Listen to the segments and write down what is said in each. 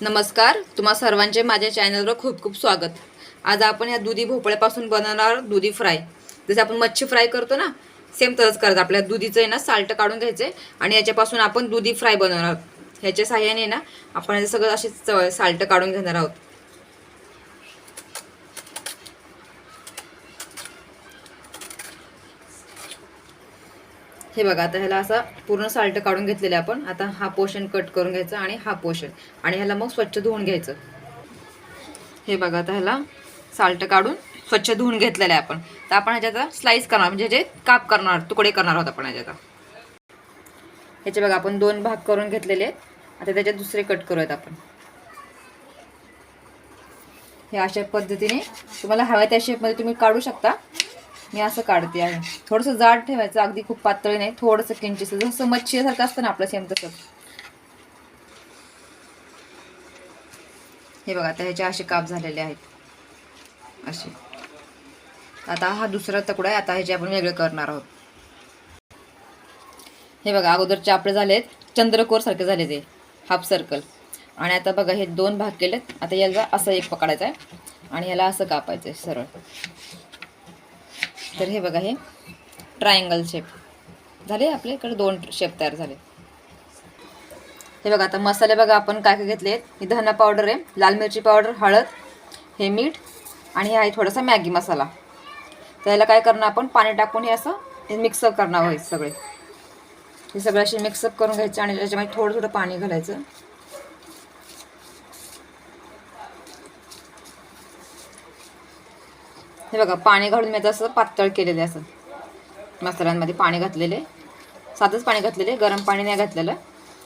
नमस्कार तुम्हा सर्वांचे माझ्या चॅनलवर खूप खूप स्वागत. आज आपण ह्या दुधी भोपळ्यापासून बनवणार दुधी फ्राय. जसं आपण मच्छी फ्राय करतो ना सेम तसंच करायचं आपल्या दुधीचं आहे ना साल्ट काढून घ्यायचे आणि याच्यापासून आपण दुधी फ्राय बनवणार ह्याच्या साह्याने ना आपण सगळं असे साल्ट काढून घेणार आहोत. हे बघा आता ह्याला असा पूर्ण साल्ट काढून घेतलेलं आहे आपण. आता हा पोर्शन कट करून घ्यायचा आणि हा पोर्शन आणि ह्याला मग स्वच्छ धुवून घ्यायचं. हे बघा आता ह्याला साल्ट काढून स्वच्छ धुवून घेतलेलं आहे आपण. तर आपण ह्याच्यात स्लाईस करणार म्हणजे जे काप करणार तुकडे करणार आहोत आपण ह्याच्यात ह्याचे बघा आपण दोन भाग करून घेतलेले आहेत. आता त्याच्यात दुसरे कट करूयात आपण. हे अशा पद्धतीने तुम्हाला हव्या त्या शेपमध्ये तुम्ही काढू शकता. मी असं काढते आहे. थोडंसं जाड ठेवायचं अगदी खूप पातळी नाही थोडंसं किंचित जसं मच्छीसारखं असतं ना आपलं सेम तसं हे बघा आता ह्याचे असे काप झालेले आहेत. असे. आता हा दुसरा तकडा आहे आता ह्याचे आपण वेगळे करणार आहोत. हे बघा अगोदरचे आपले झाले चंद्रकोर सारखे झाले ते हाफ सर्कल आणि आता बघा हे दोन भाग केलेत. आता याला असं एक पकडायचं आहे. आणि ह्याला असं कापायचं आहे सरळ. तर हे बघा हे ट्रायंगल शेप झाले आपल्याकडे दोन शेप तयार झाले. हे बघा आता मसाले बघा आपण काय काय घेतले आहेत धना पावडर आहे लाल मिरची पावडर हळद हे मीठ आणि हे आहे थोडासा मॅगी मसाला. तर याला काय करणार आपण? पाणी टाकून हे असं हे मिक्सअप करणार आहे सगळे. हे सगळं असे मिक्सअप करून घ्यायचं आणि त्याच्यामध्ये थोडं थोडं पाणी घालायचं. हे बघा पाणी घालून मी आता असं पातळ केलेले असं. मसाल्यांमध्ये पाणी घातलेले. साधंच पाणी घातलेले गरम पाणी नाही घातलेलं.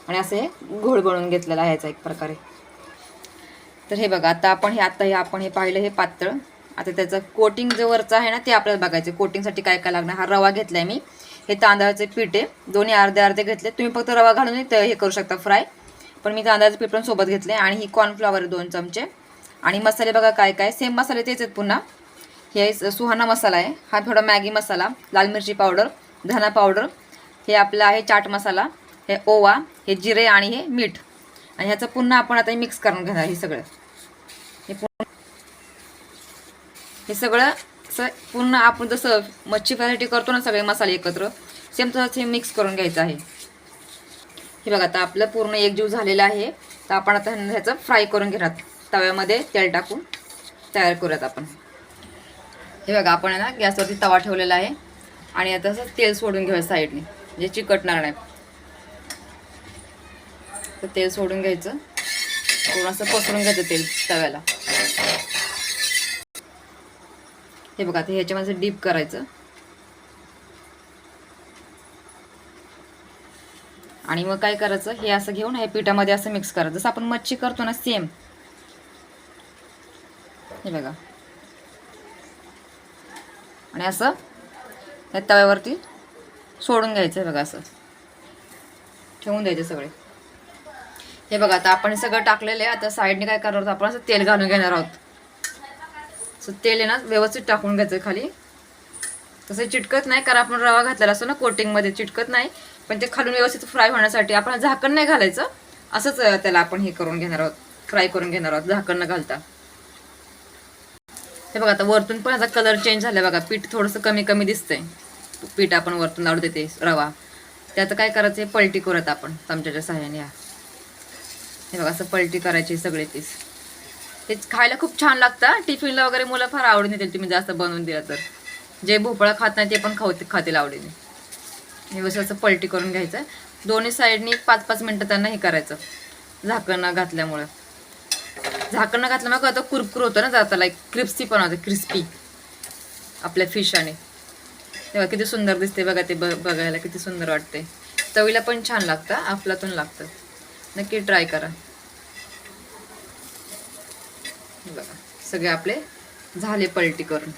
आणि असं हे घोळ बनवून घेतलेलं आहे याचा एक प्रकारे. तर हे बघा आता आपण हे आता हे आपण हे पाहिलं हे पातळ. आता त्याचं कोटिंग जे वरचं आहे ना ते आपल्याला बघायचं. कोटिंगसाठी काय काय लागणार? हा रवा घेतला आहे मी. हे तांदळाचे पीठ आहे. दोन्ही अर्धे अर्धे घेतले. तुम्ही फक्त रवा घालून हे करू शकता फ्राय. पण मी तांदळाचं पीठ पण सोबत घेतले आणि ही कॉर्नफ्लॉवर दोन चमचे. आणि मसाले बघा काय काय. सेम मसाले तेच आहेत पुन्हा. हे सुहाना मसाला आहे. हा थोडा मॅगी मसाला लाल मिरची पावडर धना पावडर. हे आपलं आहे चाट मसाला हे ओवा हे जिरे आणि हे मीठ. आणि ह्याचं पुन्हा आपण आता मिक्स करून घेणार हे सगळं. हे हे सगळं असं पुन्हा आपण जसं मच्छी फ्रायसाठी करतो ना सगळे मसाले एकत्र सेम तसंच हे मिक्स करून घ्यायचं आहे. हे बघा आता आपलं पूर्ण एकजीव झालेलं आहे. तर आपण आता ह्याचं फ्राय करून घेणार. तव्यामध्ये तेल टाकून तयार करूयात आपण. हे बघा आपण आहे ना गॅसवरती तवा ठेवलेला आहे. आणि आता असं तेल सोडून घेऊया साईडने. म्हणजे चिकटणार नाही. तर तेल सोडून घ्यायचं. पूर्ण असं पसरून घ्यायचं तेल तव्याला. हे बघा आता ह्याच्यामध्ये डीप करायचं. आणि मग काय करायचं? हे असं घेऊन हे पिठामध्ये असं मिक्स करायचं. जसं आपण मच्छी करतो ना सेम हे बघा. आणि असं या तव्यावरती सोडून घ्यायचं आहे बघा असं. ठेवून द्यायचे सगळे. हे बघा आता आपण सगळं टाकलेलं आहे. आता साईडने काय करणार आहोत आपण? असं तेल घालून घेणार आहोत. सो तेल आहे ना व्यवस्थित टाकून घ्यायचं खाली. तसं चिटकत नाही कारण आपण रवा घातलेला असतो ना कोटिंगमध्ये चिटकत नाही. पण ते खालून व्यवस्थित फ्राय होण्यासाठी आपण झाकण नाही घालायचं. असंच त्याला आपण हे करून घेणार आहोत. फ्राय करून घेणार आहोत झाकण न घालता. हे बघा आता वरतून पण याचा कलर चेंज झाला बघा. पीठ थोडंसं कमी कमी दिसतंय. पीठ आपण वरतून लावू देते रवा. त्याचं काय करायचं आहे पलटी करत आपण चमच्याच्या सहाय्याने ह्या हे बघा असं पलटी करायची सगळे तीस हे खायला खूप छान लागतं टिफिनला वगैरे मुलं फार आवडून येतील तुम्ही जास्त बनवून दिला तर. जे भोपळा खात नाही ते पण खाऊ खातील आवडीने. हे बस असं पलटी करून घ्यायचं. दोन्ही साईडनी पाच पाच मिनटं त्यांना हे करायचं झाकणं घातल्यामुळं. झाकण घातलं मग आता कुरकुर होतं ना जाता लाईक क्रिस्पी पण होतं क्रिस्पी आपल्या फिशाने तेव्हा किती सुंदर दिसते बघा ते ब बघायला किती सुंदर वाटते चवीला पण छान लागतं आपलातून लागतं. नक्की ट्राय करा. बघा सगळे आपले झाले पलटी करून.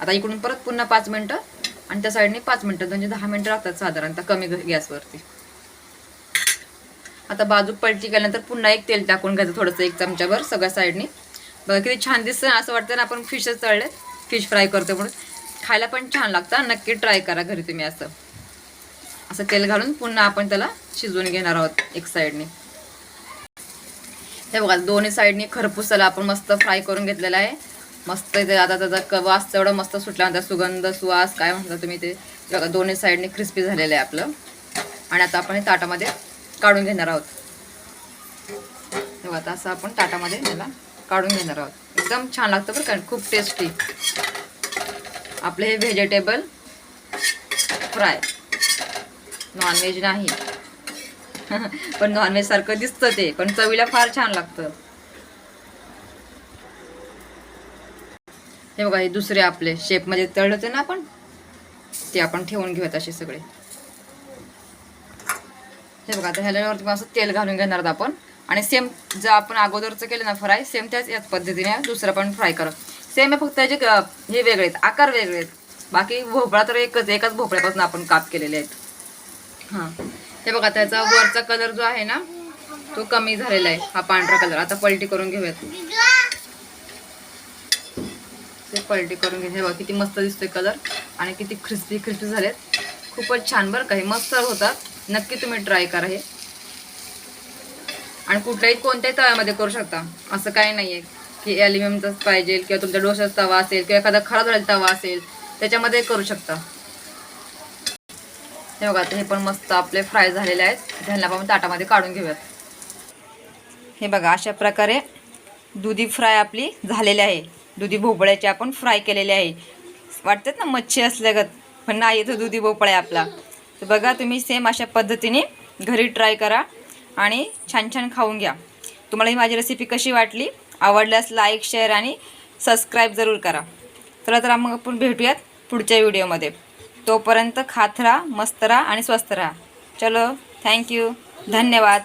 आता इकडून परत पुन्हा पाच मिनटं आणि त्या साईडने पाच मिनटं म्हणजे दहा मिनटं लागतात साधारणतः कमी गॅसवरती. आता बाजू पलटी केल्यानंतर पुन्हा एक तेल टाकून घ्यायचं थोडंसं एक चमच्याभर सगळ्या साईडने. बघा किती छान दिसतं असं वाटतं ना आपण फिशच तळले फिश फ्राय करतो म्हणून. खायला पण छान लागतं. नक्की ट्राय करा घरी तुम्ही असं. असं तेल घालून पुन्हा आपण त्याला शिजवून घेणार आहोत एक साईडने. हे बघा दोन्ही साईडनी खरपूसाला आपण मस्त फ्राय करून घेतलेला आहे. मस्त ते आता त्याचा क- वास तेवढा मस्त सुटला सुगंध सुवास काय म्हणता तुम्ही ते. बघा दोन्ही साईडने क्रिस्पी झालेलं आहे आपलं. आणि आता आपण हे ताटामध्ये काढून घेणार आहोत. तेव्हा आता असं आपण ताटामध्ये त्याला काढून घेणार आहोत. एकदम छान लागतं बरं का खूप टेस्टी आपले हे व्हेजिटेबल फ्राय नॉनव्हेज नाही. पण नॉनव्हेज सारखं दिसतं ते पण चवीला फार छान लागतं. हे बघा हे दुसरे आपले शेपमध्ये तळलं होते ना आपण ते आपण ठेवून घेऊयात असे सगळे. हे बघा आता ह्याच्यावरती मग असं तेल घालून घेणार आहोत आपण. आणि सेम जर आपण अगोदरचं केलं ना फ्राय सेम त्याच याच पद्धतीने दुसरं पण फ्राय करा. सेम आहे फक्त त्याचे क- हे वेगळे आहेत आकार वेगळे आहेत. बाकी भोपळा तर एकच एकाच भोपळ्यापासून आपण काप केलेले आहेत. हां. हे बघा त्याचा वरचा कलर जो आहे ना तो कमी झालेला आहे हा पांढरा कलर आता पलटी करून घेऊयात. ते पलटी करून घे हे बघा किती मस्त दिसतोय कलर आणि किती क्रिस्पी क्रिस्पी झालेत. खूपच छान बरं का हे मस्त होतात. नक्की तुम्ही ट्राय करा हे. आणि कुठल्याही कोणत्याही तव्यामध्ये करू शकता. असं काही आहे की ॲल्युमिनियमचाच पाहिजे किंवा तुमच्या डोशाचा तवा असेल किंवा एखादा खराब झालेला तवा असेल त्याच्यामध्ये करू शकता. हे बघा आता हे पण मस्त आपले फ्राय झालेले आहेत. ह्यांना आपण ताटामध्ये काढून घेऊयात. हे बघा अशा प्रकारे दुधी फ्राय आपली झालेली आहे. दुधी भोपळ्याची आपण फ्राय केलेली आहे. वाटतात ना मच्छी असल्यागत पण नाही तो दुधी भोपळा आहे आपला. तर बघा तुम्ही सेम अशा पद्धतीने घरी ट्राय करा आणि छान छान खाऊन घ्या. तुम्हाला ही माझी रेसिपी कशी वाटली आवडल्यास लाईक शेअर आणि सबस्क्राईब जरूर करा. चला तर मग आपण भेटूयात पुढच्या व्हिडिओमध्ये तोपर्यंत खात राहा मस्त राहा आणि स्वस्त राहा. चलो थँक्यू धन्यवाद.